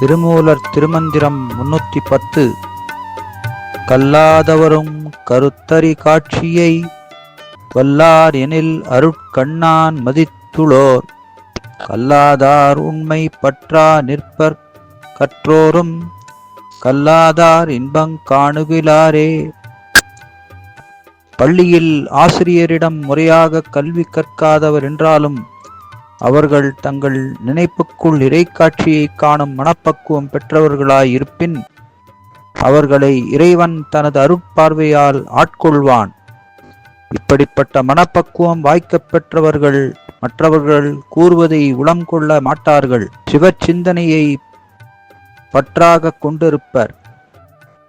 திருமூலர் திருமந்திரம் முன்னூத்தி பத்து. கல்லாதவரும் கருத்தறி காட்சியை வல்லார் எனில் அருட்கண்ணான் மதித்துளோர். கல்லாதார் உண்மை பற்றா நிற்பர் கற்றோரும் கல்லாதார் இன்பங் காணுகிலாரே. பள்ளியில் ஆசிரியரிடம் முறையாக கல்வி கற்காதவர் என்றாலும் அவர்கள் தங்கள் நினைப்புக்குள் இறைக்காட்சியை காணும் மனப்பக்குவம் பெற்றவர்களாய் இருப்பின் அவர்களை இறைவன் தனது அருட்பார்வையால் ஆட்கொள்வான். இப்படிப்பட்ட மனப்பக்குவம் வாய்க்கப் பெற்றவர்கள் மற்றவர்கள் கூறுவதை உளம் கொள்ள மாட்டார்கள். சிவ சிந்தனையை பற்றாக கொண்டிருப்பர்.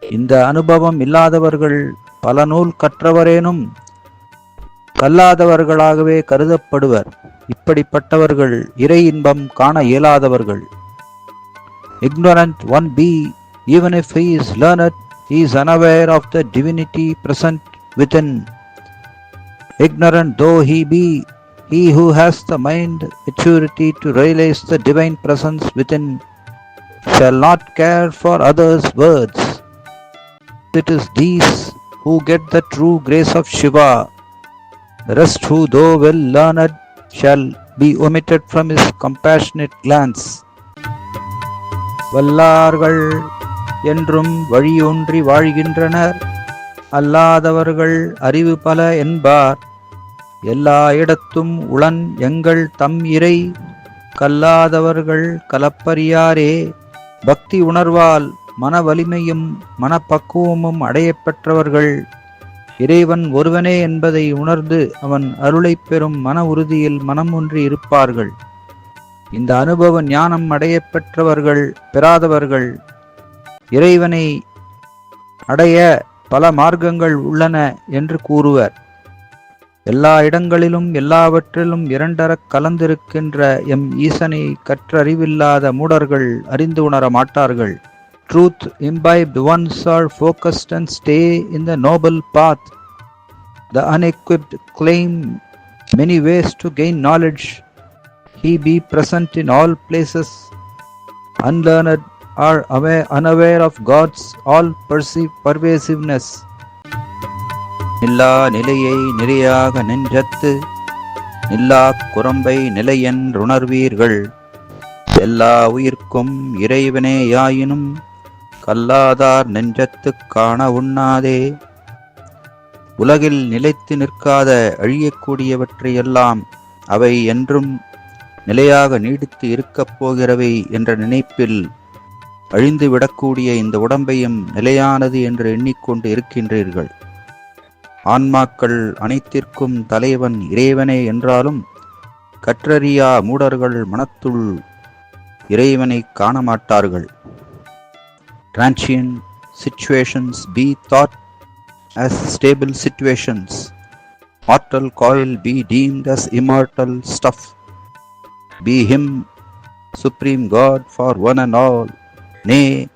இந்த அனுபவம் இல்லாதவர்கள் பல நூல் கற்றவரேனும் கல்லாதவர்களாகவே கருதப்படுவர். இப்படிப்பட்டவர்கள் இறை இன்பம் காண இயலாதவர்கள் ignorant one be even if he is learned he is unaware of the divinity present within ignorant though he be he who has the mind maturity to realize the divine presence within shall not care for others words it is these who get the true grace of shiva the rest who though well learned Shall be omitted from his compassionate glance. வல்லார்கள் என்றும் வழியொன்றி வாழ்கின்றனர். அல்லாதவர்கள் அறிவு பல என்பார். எல்லா இடத்தும் உளன் எங்கள் தம் இறை. கல்லாதவர்கள் கலப்பறியாரே பக்தி உணர்வால் மன வலிமையும் மனப்பக்குவமும் அடையப்பெற்றவர்கள் இறைவன் ஒருவனே என்பதை உணர்ந்து அவன் அருளைப் பெறும் மன உறுதியில் மனம் ஒன்றி இருப்பார்கள். இந்த அனுபவ ஞானம் அடைய பெற்றவர்கள் பெறாதவர்கள் இறைவனை அடைய பல மார்க்கங்கள் உள்ளன என்று கூறுவர். எல்லா இடங்களிலும் எல்லாவற்றிலும் இரண்டரக் கலந்திருக்கின்ற எம் ஈசனை கற்றறிவில்லாத மூடர்கள் அறிந்து உணர மாட்டார்கள் truth imbibed ones are focused and stay in the noble path. The unequipped claim many ways to gain knowledge. He be present in all places. Unlearned are aware, unaware of God's all perceive pervasiveness. நில்லா நிலையை நிறையாக நெஞ்சத்து நில்லா குரம்பை நிலையென்றுணர்வீர்கள் எல்லா உயிர்க்கும் இறைவனேயாயினும் கல்லாதார் நெஞ்சத்துக் காண உண்ணாதே. உலகில் நிலைத்து நிற்காத அழியக்கூடியவற்றையெல்லாம் அவை என்றும் நிலையாக நீடித்து இருக்கப் போகிறவை என்ற நினைப்பில் அழிந்து விடக்கூடிய இந்த உடம்பையும் நிலையானது என்று எண்ணிக்கொண்டு இருக்கின்றீர்கள். ஆன்மாக்கள் அனைத்திற்கும் தலைவன் இறைவனே என்றாலும் கற்றறியா மூடர்கள் மனத்துள் இறைவனை காணமாட்டார்கள். Transient situations be thought as stable situations. Mortal coil be deemed as immortal stuff. Be him supreme God for one and all. Nay,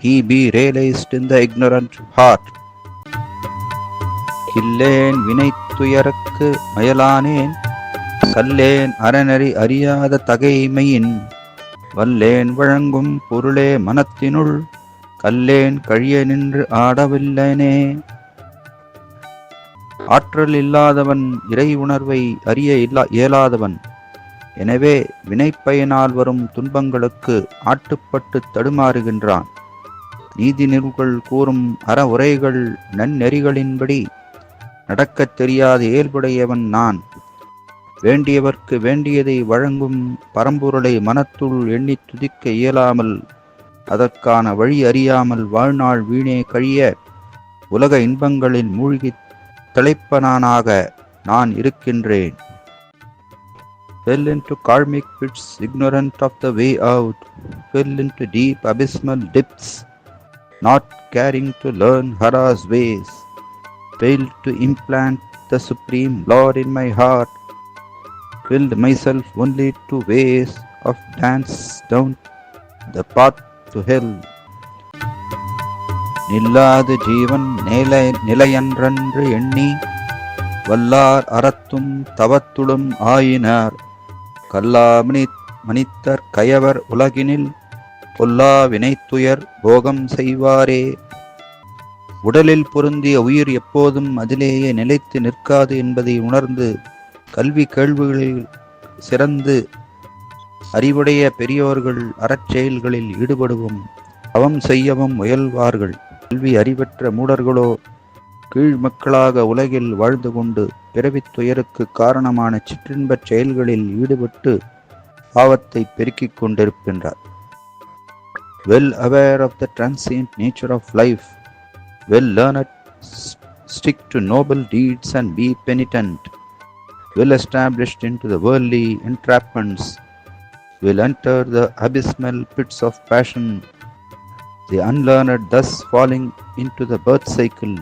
he be realized in the ignorant heart. கில்லேன் வினைத்துயருக்கு மயலானேன் கல்லேன் அறநெறி அறியாத தகைமையின் வல்லேன் வழங்கும் பொருளே மனத்தினுள் கல்லேன் கழிய நின்று ஆடவில்லனே. ஆற்றல் இல்லாதவன் இறை உணர்வை அறிய இல்லா இயலாதவன். எனவே வினைப்பயனால் வரும் துன்பங்களுக்கு ஆட்டுப்பட்டு தடுமாறுகின்றான். நீதி நெறிகள் கூறும் அற உரைகள் நன்னெறிகளின்படி நடக்கத் தெரியாத இயல்புடையவன் நான். வேண்டியவர்க்கு வேண்டியதை வழங்கும் பரம்பொருளை மனத்துள் எண்ணி துதிக்க இயலாமல் அதற்கான வழி அறியாமல் வாழ்நாள் வீணே கழிய உலக இன்பங்களில் மூழ்கி திளைப்பனானாக நான் இருக்கின்றேன் fell into karmic pits ignorant of the way out fell into deep abysmal depths not caring to learn hara's ways failed to implant the supreme lord in my heart filled myself only to ways of dance down the path to hell. நில்லாது ஜீவன் நிலை நிலையன்றன்று எண்ணி வல்லார் அறத்தும் தவத்துளும் ஆயினார் கல்லாமணி மணித்தர் கயவர் உலகினில் பொல்லா வினைத்துயர் போகம் செய்வாரே உடலில் பொருந்திய உயிர் எப்போதும் அதிலேயே நிலைத்து நிற்காது என்பதை உணர்ந்து கல்வி கேள்விகளில் சிறந்து அறிவுடைய பெரியோர்கள் அறச்செயல்களில் ஈடுபடுவோம். அவம் செய்யவும் முயல்வார்கள். கல்வி அறிவற்ற மூடர்களோ கீழ் மக்களாக உலகில் வாழ்ந்து கொண்டு பிறவித் துயருக்கு காரணமான சிற்றின்பச் செயல்களில் ஈடுபட்டு பாவத்தை பெருக்கிக் கொண்டிருக்கின்றார். Well aware of the transient nature of life well learn stick to noble deeds and be penitent well established into the worldly entrapments, will enter the abysmal pits of passion, the unlearned thus falling into the birth cycle,